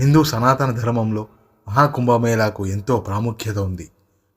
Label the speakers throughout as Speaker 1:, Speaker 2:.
Speaker 1: హిందూ సనాతన ధర్మంలో మహాకుంభమేళాకు ఎంతో ప్రాముఖ్యత ఉంది.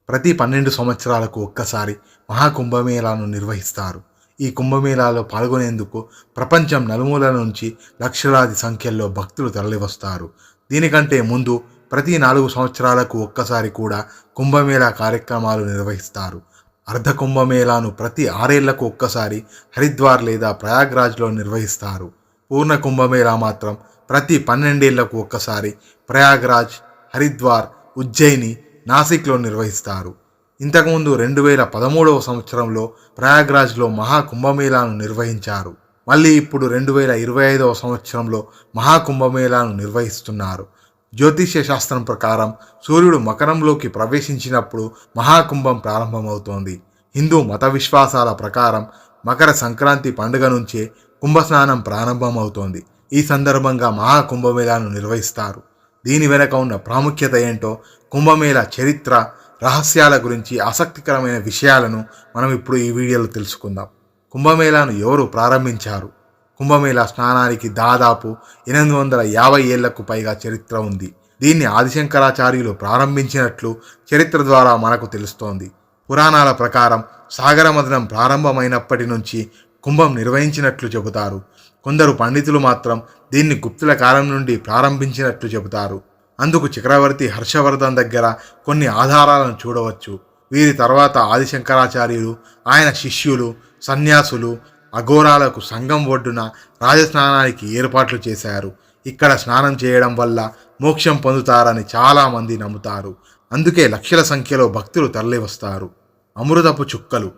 Speaker 1: ప్రతి పన్నెండు సంవత్సరాలకు ఒక్కసారి మహాకుంభమేళాను నిర్వహిస్తారు. ఈ కుంభమేళాలో పాల్గొనేందుకు ప్రపంచం నలుమూలల నుంచి లక్షలాది సంఖ్యల్లో భక్తులు తరలివస్తారు. దీనికంటే ముందు ప్రతి నాలుగు సంవత్సరాలకు ఒక్కసారి కూడా కుంభమేళా కార్యక్రమాలు నిర్వహిస్తారు. అర్ధ కుంభమేళాను ప్రతి ఆరేళ్ళకు ఒక్కసారి హరిద్వార్ లేదా ప్రయాగ్రాజ్లో నిర్వహిస్తారు. పూర్ణ కుంభమేళా మాత్రం ప్రతి పన్నెండేళ్ళకు ఒక్కసారి ప్రయాగ్రాజ్ హరిద్వార్ ఉజ్జయిని నాసిక్లో నిర్వహిస్తారు. ఇంతకుముందు రెండు వేల పదమూడవ సంవత్సరంలో ప్రయాగ్రాజ్లో మహాకుంభమేళాను నిర్వహించారు. మళ్ళీ ఇప్పుడు రెండు వేల ఇరవై ఐదవ సంవత్సరంలో మహాకుంభమేళాను నిర్వహిస్తున్నారు. జ్యోతిష్య శాస్త్రం ప్రకారం సూర్యుడు మకరంలోకి ప్రవేశించినప్పుడు మహాకుంభం ప్రారంభమవుతోంది. హిందూ మత విశ్వాసాల ప్రకారం మకర సంక్రాంతి పండుగ నుంచే కుంభస్నానం ప్రారంభమవుతోంది. ఈ సందర్భంగా మహాకుంభమేళాను నిర్వహిస్తారు. దీని వెనక ఉన్న ప్రాముఖ్యత ఏంటో కుంభమేళ చరిత్ర రహస్యాల గురించి ఆసక్తికరమైన విషయాలను మనం ఇప్పుడు ఈ వీడియోలో తెలుసుకుందాం. కుంభమేళాను ఎవరు ప్రారంభించారు? కుంభమేళా స్నానానికి దాదాపు ఎనిమిది వందల యాభై ఏళ్ళకు పైగా చరిత్ర ఉంది. దీన్ని ఆదిశంకరాచార్యులు ప్రారంభించినట్లు చరిత్ర ద్వారా మనకు తెలుస్తోంది. పురాణాల ప్రకారం సాగరమదనం ప్రారంభమైనప్పటి నుంచి కుంభం నిర్వహించినట్లు చెబుతారు. కొందరు పండితులు మాత్రం దీన్ని గుప్తుల కాలం నుండి ప్రారంభించినట్లు చెబుతారు. అందుకు చక్రవర్తి హర్షవర్ధన్ దగ్గర కొన్ని ఆధారాలను చూడవచ్చు. వీరి తర్వాత ఆదిశంకరాచార్యులు ఆయన శిష్యులు సన్యాసులు అఘోరాలకు సంఘం ఒడ్డున రాజస్నానానికి ఏర్పాట్లు చేశారు. ఇక్కడ స్నానం చేయడం వల్ల మోక్షం పొందుతారని చాలామంది నమ్ముతారు. అందుకే లక్షల సంఖ్యలో భక్తులు తరలివస్తారు. అమృతపు చుక్కలు.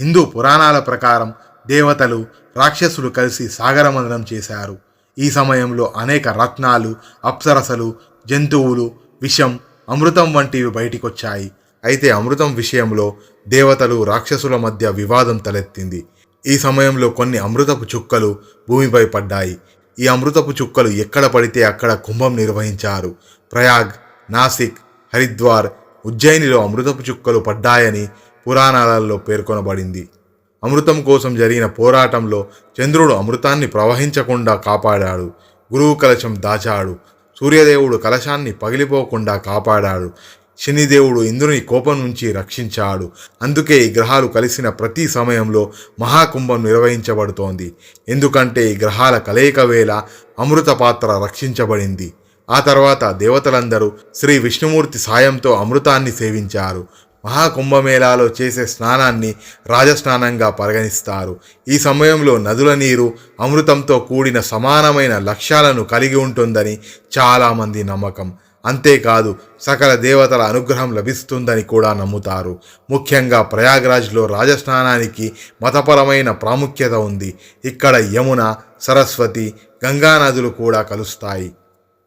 Speaker 1: హిందూ పురాణాల ప్రకారం దేవతలు రాక్షసులు కలిసి సాగరమందనం చేశారు. ఈ సమయంలో అనేక రత్నాలు అప్సరసలు జంతువులు విషం అమృతం వంటివి బయటికొచ్చాయి. అయితే అమృతం విషయంలో దేవతలు రాక్షసుల మధ్య వివాదం తలెత్తింది. ఈ సమయంలో కొన్ని అమృతపు చుక్కలు భూమిపై పడ్డాయి. ఈ అమృతపు చుక్కలు ఎక్కడ పడితే అక్కడ కుంభం నిర్వహించారు. ప్రయాగ్ నాసిక్ హరిద్వార్ ఉజ్జయినిలో అమృతపు చుక్కలు పడ్డాయని పురాణాలలో పేర్కొనబడింది. అమృతం కోసం జరిగిన పోరాటంలో చంద్రుడు అమృతాన్ని ప్రవహించకుండా కాపాడాడు. గురువు కలశం దాచాడు. సూర్యదేవుడు కలశాన్ని పగిలిపోకుండా కాపాడాడు. శనిదేవుడు ఇంద్రుని కోపం నుంచి రక్షించాడు. అందుకే ఈ గ్రహాలు కలిసిన ప్రతి సమయంలో మహాకుంభం నిర్వహించబడుతోంది. ఎందుకంటే ఈ గ్రహాల కలయిక వేళ అమృత పాత్ర రక్షించబడింది. ఆ తర్వాత దేవతలందరూ శ్రీ విష్ణుమూర్తి సాయంతో అమృతాన్ని సేవించారు. మహాకుంభమేళాలో చేసే స్నానాన్ని రాజస్నానంగా పరిగణిస్తారు. ఈ సమయంలో నదుల నీరు అమృతంతో కూడిన సమానమైన లక్ష్యాలను కలిగి ఉంటుందని చాలామంది నమ్మకం. అంతేకాదు సకల దేవతల అనుగ్రహం లభిస్తుందని కూడా నమ్ముతారు. ముఖ్యంగా ప్రయాగ్రాజ్లో రాజస్నానానికి మతపరమైన ప్రాముఖ్యత ఉంది. ఇక్కడ యమున సరస్వతి గంగా నదులు కూడా కలుస్తాయి.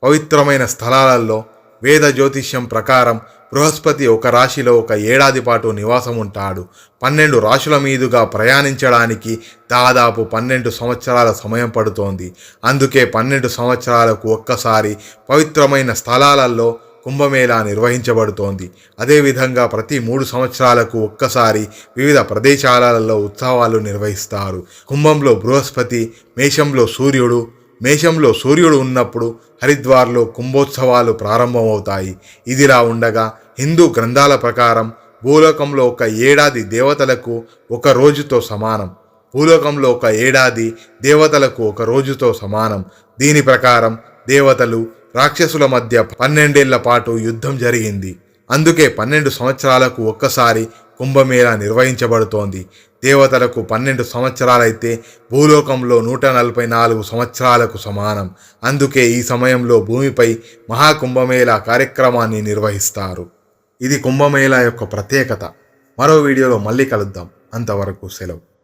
Speaker 1: పవిత్రమైన స్థలాలలో వేద జ్యోతిష్యం ప్రకారం బృహస్పతి ఒక రాశిలో ఒక ఏడాది పాటు నివాసం ఉంటాడు. పన్నెండు రాశుల మీదుగా ప్రయాణించడానికి దాదాపు పన్నెండు సంవత్సరాల సమయం పడుతోంది. అందుకే పన్నెండు సంవత్సరాలకు ఒక్కసారి పవిత్రమైన స్థలాలలో కుంభమేళా నిర్వహించబడుతోంది. అదేవిధంగా ప్రతి మూడు సంవత్సరాలకు ఒక్కసారి వివిధ ప్రదేశాలలో ఉత్సవాలు నిర్వహిస్తారు. కుంభంలో బృహస్పతి మేషంలో సూర్యుడు మేషంలో సూర్యుడు ఉన్నప్పుడు హరిద్వార్లో కుంభోత్సవాలు ప్రారంభమవుతాయి. ఇదిలా ఉండగా హిందూ గ్రంథాల ప్రకారం భూలోకంలో ఒక ఏడాది దేవతలకు ఒక రోజుతో సమానం. భూలోకంలో ఒక ఏడాది దేవతలకు ఒక రోజుతో సమానం. దీని ప్రకారం దేవతలు రాక్షసుల మధ్య పన్నెండేళ్ళ పాటు యుద్ధం జరిగింది. అందుకే పన్నెండు సంవత్సరాలకు ఒక్కసారి కుంభమేళా నిర్వహించబడుతోంది. దేవతలకు పన్నెండు సంవత్సరాలైతే భూలోకంలో నూట నలభై నాలుగు సంవత్సరాలకు సమానం. అందుకే ఈ సమయంలో భూమిపై మహాకుంభమేళా కార్యక్రమాన్ని నిర్వహిస్తారు. ఇది కుంభమేళా యొక్క ప్రత్యేకత. మరో వీడియోలో మళ్ళీ కలుద్దాం. అంతవరకు సెలవు.